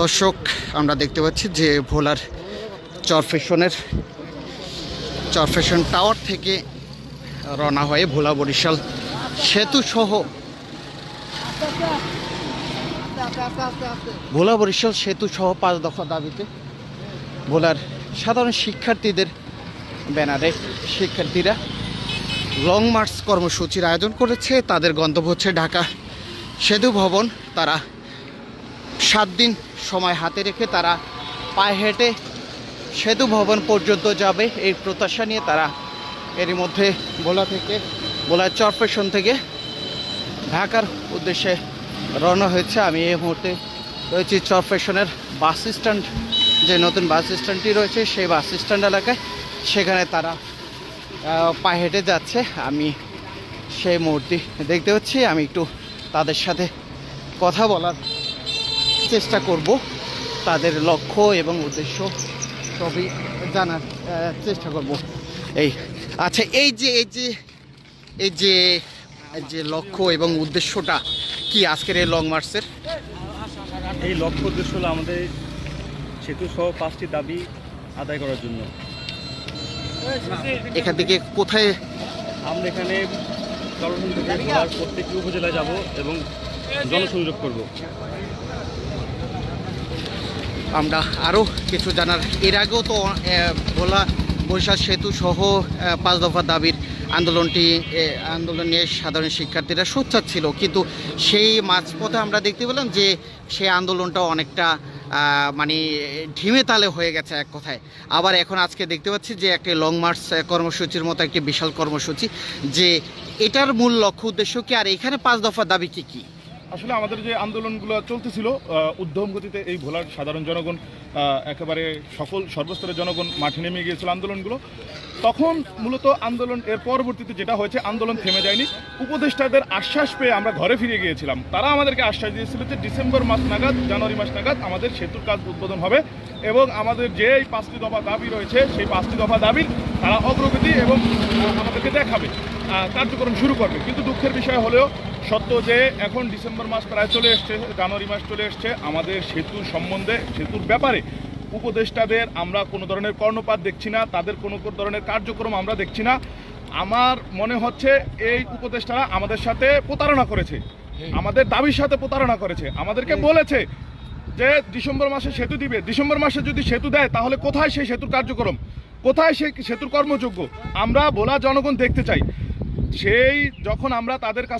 দর্শক, আমরা দেখতে পাচ্ছি যে ভোলার চরফেশনের চরফেশন টাওয়ার থেকে রওনা হয়ে ভোলা বরিশাল সেতু সহ ভোলা বরিশাল সেতু সহ পাঁচ দফা দাবিতে ভোলার সাধারণ শিক্ষার্থীদের ব্যানারে শিক্ষার্থীরা লং মার্চ কর্মসূচির আয়োজন করেছে। তাদের গন্তব্য হচ্ছে ঢাকা। সেতু ভবন তারা সাত দিন সময় হাতে রেখে তারা পায়ে হেঁটে সেতু ভবন পর্যন্ত যাবে। এই প্রত্যাশা নিয়ে তারা এরই মধ্যে ভোলা থেকে ভোলার চরফেশন থেকে ঢাকার উদ্দেশ্যে রওনা হয়েছে। আমি এই মুহূর্তে রয়েছি চরফেশনের বাস স্ট্যান্ড যে নতুন বাস স্ট্যান্ডটি রয়েছে, সেই বাস স্ট্যান্ড এলাকায়। সেখানে তারা পায়ে হেঁটে যাচ্ছে। আমি সেই মুহূর্তে দেখতে পাচ্ছি। আমি একটু তাদের সাথে কথা বলার চেষ্টা করব। তাদের লক্ষ্য এবং উদ্দেশ্য সবই জানার চেষ্টা করব। এই আচ্ছা এই যে এই যে এই যে যে লক্ষ্য এবং উদ্দেশ্যটা কি আজকের এই লং মার্চের এই লক্ষ্য উদ্দেশ্য হলো আমাদের সেতু সহ পাঁচটি দাবি আদায় করার জন্য। এখান থেকে কোথায় আমরা এখানে থেকে প্রত্যেকটি উপজেলায় যাব এবং জনসংযোগ করব। আমরা আরও কিছু জানার। এর আগেও তো ভোলা বরিশাল সেতু সহ পাঁচ দফা দাবির আন্দোলনটি আন্দোলন নিয়ে সাধারণ শিক্ষার্থীরা সোচ্চার ছিল। কিন্তু সেই মাঝপথে আমরা দেখতে পেলাম যে সেই আন্দোলনটা অনেকটা মানে ঢিমে তালে হয়ে গেছে এক কথায়। আবার এখন আজকে দেখতে পাচ্ছি যে একটি লং মার্চ কর্মসূচির মতো একটি বিশাল কর্মসূচি, যে এটার মূল লক্ষ্য উদ্দেশ্য কি, আর এখানে পাঁচ দফা দাবি কি কি? আসলে আমাদের যে আন্দোলনগুলো চলতেছিল উদ্যম গতিতে এই ভোলার সাধারণ জনগণ একেবারে সকল সর্বস্তরের জনগণ মাঠে নেমে গিয়েছিল আন্দোলনগুলো। তখন মূলত আন্দোলন, এর পরবর্তীতে যেটা হয়েছে, আন্দোলন থেমে যায়নি। উপদেষ্টাদের আশ্বাস পেয়ে আমরা ঘরে ফিরে গিয়েছিলাম। তারা আমাদেরকে আশ্বাস দিয়েছিল যে ডিসেম্বর মাস নাগাদ, জানুয়ারি মাস নাগাদ আমাদের সেতুর কাজ উদ্বোধন হবে এবং আমাদের যে এই পাঁচটি দফা দাবি রয়েছে, সেই পাঁচটি দফা দাবির তারা অগ্রগতি এবং আমাদেরকে দেখাবে কার্যক্রম শুরু করবে। কিন্তু দুঃখের বিষয় হলেও সত্য যে এখন ডিসেম্বর মাস প্রায় চলে এসছে, জানুয়ারি মাস চলে এসছে। আমাদের সেতুর সম্বন্ধে, সেতুর ব্যাপারে উপদেষ্টাদের আমরা কোনো ধরনের কর্ণপাত দেখছি না তাদের কোনো ধরনের কার্যক্রম আমরা দেখছি না। আমার মনে হচ্ছে এই উপদেষ্টারা আমাদের সাথে প্রতারণা করেছে। আমাদের দাবির সাথে প্রতারণা করেছে। আমাদেরকে বলেছে যে ডিসেম্বর মাসে সেতু দিবে। ডিসেম্বর মাসে যদি সেতু দেয় তাহলে কোথায় সেই সেতুর কার্যক্রম? কোথায় সেই সেতুর কর্মযোগ্য? আমরা ভোলা জনগণ দেখতে চাই। সেই যখন আমরা তাদের কাছ